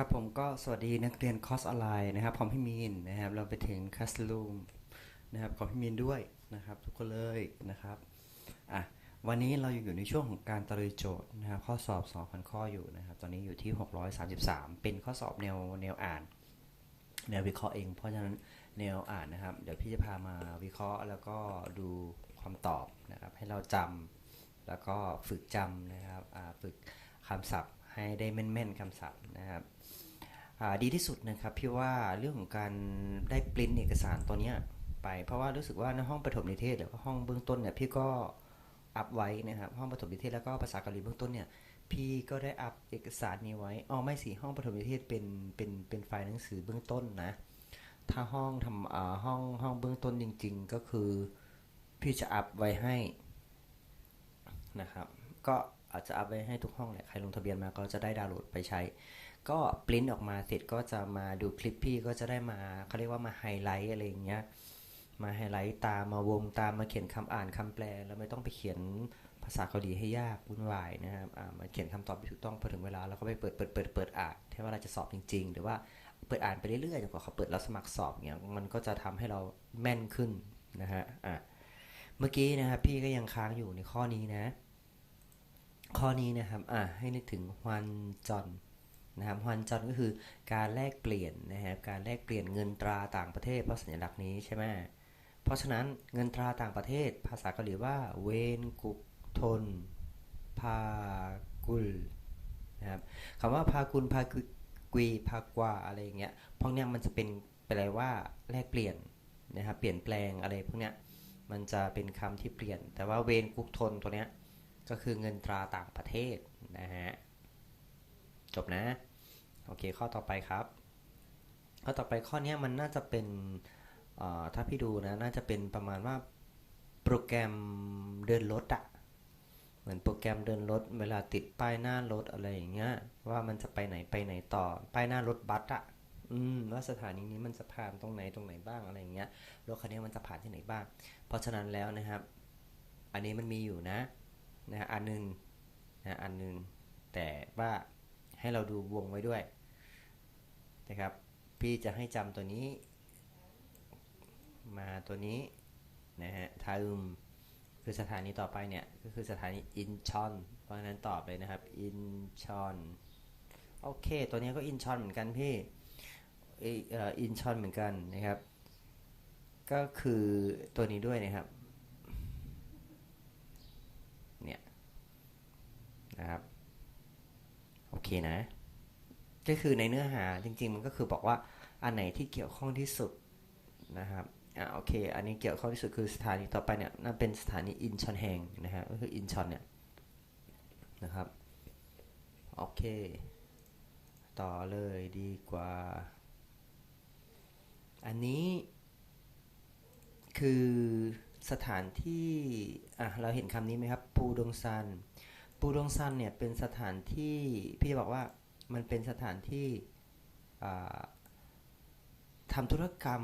ครับผมก็สวัสดีนักเรียนคอร์สออนไลน์นะครับพร้อมพี่มีนนะครับเราไปถึงคัสลูมนะครับของพี่มีนด้วยนะครับทุกคนเลยนะครับอะวันนี้เราอยู่ในช่วงของการตรุยโจทย์นะครับข้อสอบ 2,000 ข้ออยู่นะครับตอนนี้อยู่ที่ 633 เป็นข้อสอบแนวแนวอ่าน แนววิเคราะห์เอง เพราะฉะนั้นแนวอ่านนะครับ เดี๋ยวพี่จะพามาวิเคราะห์ แล้วก็ดูความตอบนะครับให้เราจำแล้วก็ฝึกจำนะครับฝึกคำศัพท์ ให้ได้แม่นๆคำศัพท์นะครับดีที่สุดนะครับพี่ว่าเรื่องของการได้ปริ้นเอกสารตัวเนี้ยไป เพราะว่ารู้สึกว่าในห้องประถมนิเทศหรือว่าห้องเบื้องต้นเนี่ยพี่ก็อัพไว้นะครับห้องประถมนิเทศแล้วก็ภาษาเกาหลีเบื้องต้นเนี่ยพี่ก็ได้อัพเอกสารนี้ไว้อ๋อไม่สิห้องประถมนิเทศเป็นเป็นเป็นไฟล์หนังสือเบื้องต้นนะถ้าห้องทำอ่าห้องห้องเบื้องต้นจริง ๆ ก็คือพี่จะอัพไว้ให้นะครับ ก็ อาจจะอัพไว้ให้ทุกห้องแหละใครลงทะเบียนมาก็จะได้ดาวน์โหลดไปใช้ ก็ปริ้นออกมาเสร็จก็จะมาดูคลิปพี่ก็จะได้มาเขาเรียกว่ามาไฮไลท์อะไรอย่างเงี้ยมาไฮไลท์ตามมาวงตามมาเขียนคำอ่านคำแปล แล้วไม่ต้องไปเขียนภาษาเกาหลีให้ยากวุ่นวายนะครับมาเขียนคำตอบที่ถูกต้องพอถึงเวลาแล้วก็ไปเปิดเปิดเปิดเปิดอ่านที่ว่าเราจะสอบจริง ๆ หรือว่าเปิดอ่านไปเรื่อยๆจนกว่าเขาเปิดแล้วสมัครสอบเงี้ยมันก็จะทำให้เราแม่นขึ้นนะฮะอะเมื่อกี้นะครับพี่ก็ยังค้างอยู่ในข้อนี้นะ ข้อนี้นะครับอะให้นึกถึงฮวันจอนนะครับฮวันจอนก็คือการแลกเปลี่ยนนะครับการแลกเปลี่ยนเงินตราต่างประเทศเพราะสัญลักษณ์นี้ใช่ไหมเพราะฉะนั้นเงินตราต่างประเทศ ภาษาเกาหลีว่าเวนกุกทนพากุลนะครับคำว่าพากุลพากุยพากวาอะไรอย่างเงี้ยพวกเนี้ยมันจะเป็นแปลว่าแลกเปลี่ยนนะครับเปลี่ยนแปลงอะไรพวกเนี้ยมันจะเป็นคำที่เปลี่ยน แต่ว่าเวนกุกทนตัวเนี้ย ก็คือเงินตราต่างประเทศนะฮะจบนะ โอเคข้อต่อไปครับ ข้อต่อไปข้อนี้มันน่าจะเป็นถ้าพี่ดูนะ น่าจะเป็นประมาณว่าโปรแกรมเดินรถอะเหมือนโปรแกรมเดินรถ เวลาติดป้ายหน้ารถอะไรอย่างเงี้ยว่ามันจะไปไหนไปไหนต่อ ป้ายหน้ารถบัสอะอืมว่าสถานีนี้มันจะผ่านตรงไหนตรงไหนบ้างอะไรอย่างเงี้ยรถคันนี้มันจะผ่านที่ไหนบ้าง เพราะฉะนั้นแล้วนะครับ อันนี้มันมีอยู่นะ นะอันหนึ่งนะอันหนึ่งแต่ว่าให้เราดูวงไว้ด้วยนะครับ พี่จะให้จำตัวนี้ มาตัวนี้นะฮะทาอึมคือสถานีต่อไปเนี่ย ก็คือสถานีอินชอน เพราะฉะนั้นตอบเลยนะครับอินชอนโอเค ตัวนี้ก็อินชอนเหมือนกันพี่อินชอนเหมือนกันนะครับ ก็คือตัวนี้ด้วยนะครับ นะครับ โอเคนะ ก็คือในเนื้อหาจริง ๆ มันก็คือบอกว่าอันไหนที่เกี่ยวข้องที่สุดนะครับอ่าโอเค อันนี้เกี่ยวข้องที่สุดคือสถานีต่อไปเนี่ยนั่นเป็นสถานีอินชอนแหงนะฮะก็คืออินชอนเนี่ยนะครับโอเค ต่อเลยดีกว่า อันนี้ คือสถานที่ อะ เราเห็นคำนี้ไหมครับ ปูดงซัน ปูดงซันเนี่ยเป็นสถานที่พี่จะบอกว่ามันเป็นสถานที่ทำธุรกรรม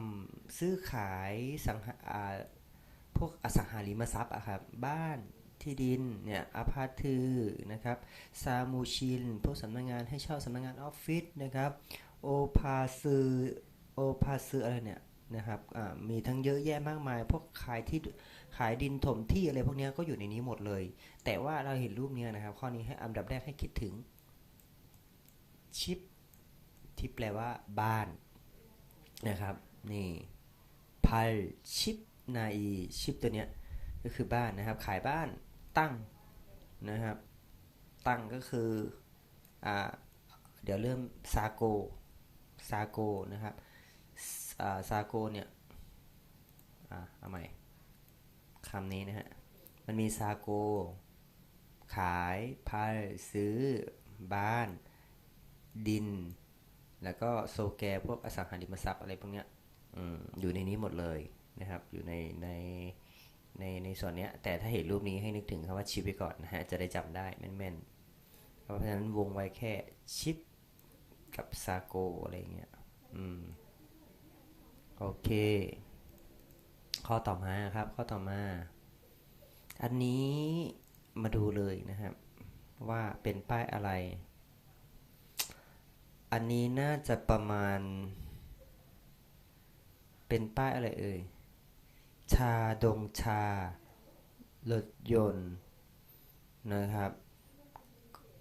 ซื้อขายสังหาพวกอสังหาริมทรัพย์อะครับบ้านที่ดินเนี่ยอาพาทือนะครับซามูชินพวกสำนักงงานให้เช่าสำนักงงานออฟฟิศนะครับโอพาซือโอพาซืออะไรเนี่ย นะครับมีทั้งเยอะแยะมากมาย พวกขายที่ขายดินถมที่อะไรพวกนี้ก็อยู่ในนี้หมดเลย แต่ว่าเราเห็นรูปนี้นะครับ ข้อนี้ให้อันดับแรกให้คิดถึงชิปที่แปลว่าบ้านนะครับนี่พัลชิปนาอีชิปตัวเนี้ยก็คือบ้านนะครับ ขายบ้านตั้งนะครับ ตั้งก็คืออ่าเดี๋ยวเริ่มซาโกซาโกนะครับ ซาโกเนี่ยอ่าเอาใหม่คำนี้นะฮะ มันมีซาโก ขายพายซื้อ บ้าน ดิน แล้วก็โซแกพวกอสังหาริมทรัพย์อะไรพวกเนี้ยออยู่ในนี้หมดเลยนะครับ อยู่ในในในในส่วนเนี้ย แต่ถ้าเห็นรูปนี้ให้นึกถึงคำว่าชิปไปก่อนนะฮะ จะได้จำได้แม่นๆ เพราะฉะนั้นวงไว้แค่ชิปกับซาโกอะไรเงี้ย อืม โอเค ข้อต่อมาครับ ข้อต่อมา อันนี้มาดูเลยนะครับ ว่าเป็นป้ายอะไร อันนี้น่าจะประมาณ เป็นป้ายอะไรเอ่ย ชาดงชา รถยนต์นะครับ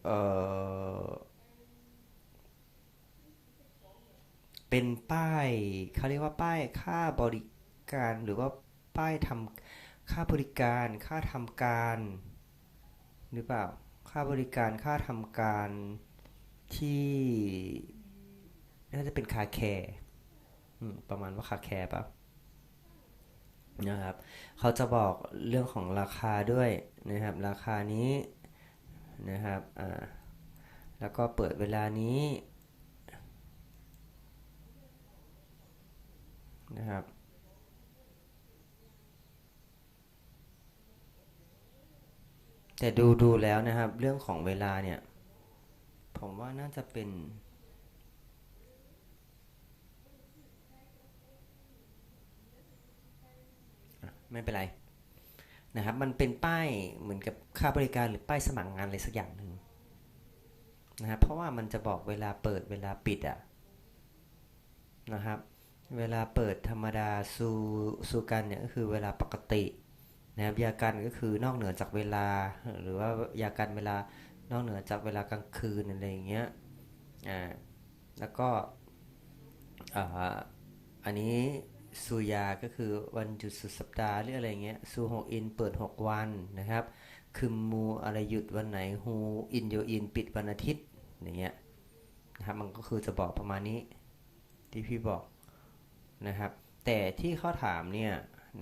เอ่อ เป็นป้ายเขาเรียกว่าป้ายค่าบริการหรือว่าป้ายทำค่าบริการ ค่าทำการ หรือเปล่า ค่าบริการค่าทำการที่น่าจะเป็นคาแคร์ประมาณว่าคาแคร์ป่ะนะครับ เขาจะบอกเรื่องของราคาด้วยนะครับ ราคานี้นะครับ อ่า แล้วก็เปิดเวลานี้ นะครับแต่ดูดูแล้วนะครับ เรื่องของเวลาเนี่ย ผมว่าน่าจะเป็น ไม่เป็นไรนะครับ มันเป็นป้ายเหมือนกับค่าบริการหรือป้ายสมัครงานอะไรสักอย่างหนึ่งนะครับเพราะว่ามันจะบอกเวลาเปิดเวลาปิดอะนะครับ เวลาเปิดธรรมดาสูสูกันเนี่ยก็คือเวลาปกตินะครับยากันก็คือนอกเหนือจากเวลา หรือว่ายากันเวลานอกเหนือจากเวลากลางคืนอะไรอย่างเงี้ยอ่าแล้วก็อ่าอันนี้สุยาก็คือวันหยุดสุดสัปดาห์หรืออะไรเงี้ยซูโฮอินเปิด 6 วันนะครับคึมมูอะไรหยุดวันไหนฮูอินโยอินปิดวันอาทิตย์อย่างเงี้ยนะครับมันก็คือจะบอกประมาณนี้ที่พี่บอก นะครับ แต่ที่เขาถามเนี่ย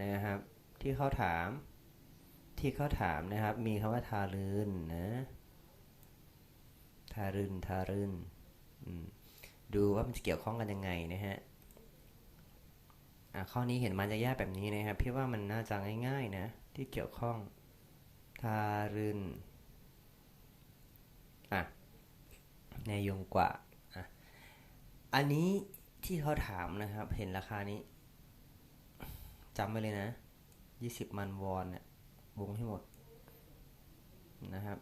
นะครับ ที่เขาถาม ที่เขาถามนะครับ มีคำว่าทารืนนะทารืนทารืนดูว่ามันจะเกี่ยวข้องกันยังไงนะฮะข้อนี้เห็นมันจะแยกแบบนี้นะครับ พี่ว่ามันน่าจะง่าย ๆ นะ ที่เกี่ยวข้อง ทารืนอะในยงกว่าอะอันนี้ ที่เขาถามนะครับ เห็นราคานี้จำไว้เลยนะ20มันวอนเนี่ยวงให้หมดนะครับ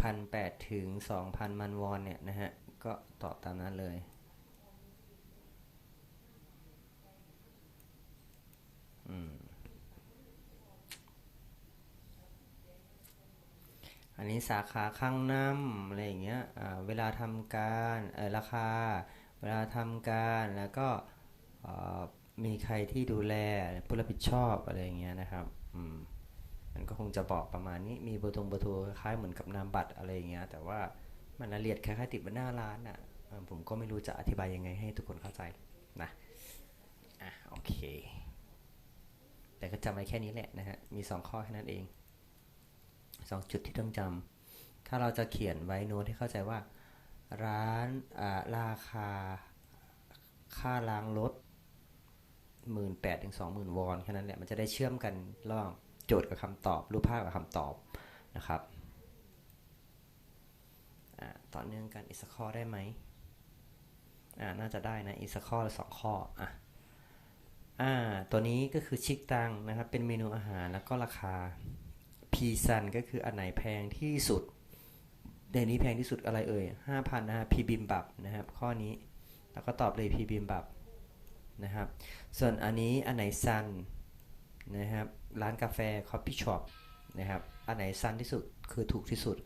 พันแปดถึงสองพันมันวอนเนี่ยนะฮะ ก็ตอบตามนั้นเลย อืมอันนี้สาขาข้างน้ำอะไรอย่างเงี้ยเวลาทำการราคา วลาทำการแล้วก็มีใครที่ดูแลผู้รับผิดชอบอะไรอย่างเงี้ยนะครับอืมมันก็คงจะบอกประมาณนี้มีเบอร์ตรงเบอร์โทรคล้ายเหมือนกับนามบัตรอะไรอย่างเงี้ยแต่ว่ามันละเอียดคล้ายๆติดบนหน้าร้านอะผมก็ไม่รู้จะอธิบายยังไงให้ทุกคนเข้าใจนะอะโอเค แต่ก็จำไว้แค่นี้แหละนะฮะมี 2 ข้อแค่นั้นเอง 2 จุดที่ต้องจำถ้าเราจะเขียนไว้โน้ตให้เข้าใจว่า ร้านอ่าราคา ค่าล้างรถหมื่นแปดถึงสองหมื่นวอนแค่นั้นแหละมันจะได้เชื่อมกันระหว่างโจทย์กับคำตอบ รูปภาพกับคำตอบนะครับอ่าต่อเนื่องกันอีกสักข้อได้ไหมอ่าน่าจะได้นะอีกสักข้อหรือสองข้ออะอ่าตัวนี้ก็คือชิกตังนะครับเป็นเมนูอาหารแล้วก็ราคาพีซันก็คืออันไหนแพงที่สุด ในนี้แพงที่สุดอะไรเอ่ยห้าพันนะฮะพีบิมบับนะครับ ข้อนี้แล้วก็ตอบเลยพีบิมบับนะครับ ส่วนอันนี้อันไหนซันนะครับ ร้านกาแฟคอฟฟี่ช็อปนะครับ อันไหนซันที่สุดคือถูกที่สุด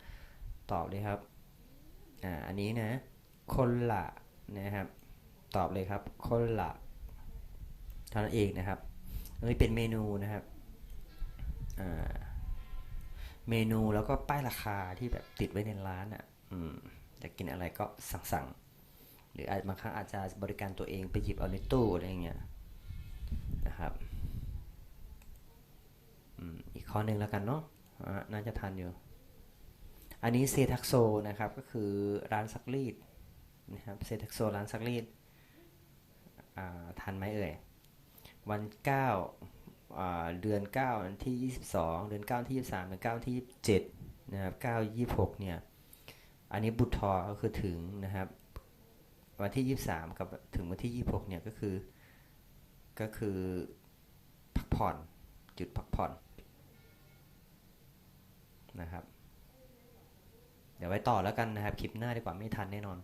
ตอบเลยครับ อ่า อันนี้นะ คนละนะครับ ตอบเลยครับ คนละเท่านั้นเองนะครับอันนี้เป็นเมนูนะครับ อ่า เมนูแล้วก็ป้ายราคาที่แบบติดไว้ในร้านอะ อืมจะกินอะไรก็สั่งสั่งๆหรืออาจบางครั้งอาจจะบริการตัวเองไปหยิบเอาในตู้อะไรเงี้ยนะครับอีกข้อหนึ่งแล้วกันเนาะน่าจะทันอยู่ อันนี้เซทักโซนะครับก็คือร้านซักรีดนะครับเซทักโซร้านซักรีดอ่าทันไหมเอ่ยวันเก้า เดือนเก้าวันที่ 22 เดือนเก้าที่ 23 เดือนเก้าที่ 27 นะครับ 9 26 เนี่ย อันนี้บุตรทอก็คือถึงนะครับ วันที่ 23 กับถึงวันที่ 26 เนี่ยก็คือ ก็คือพักผ่อนจุดพักผ่อนนะครับ เดี๋ยวไว้ต่อแล้วกันนะครับ คลิปหน้าดีกว่าไม่ทันแน่นอน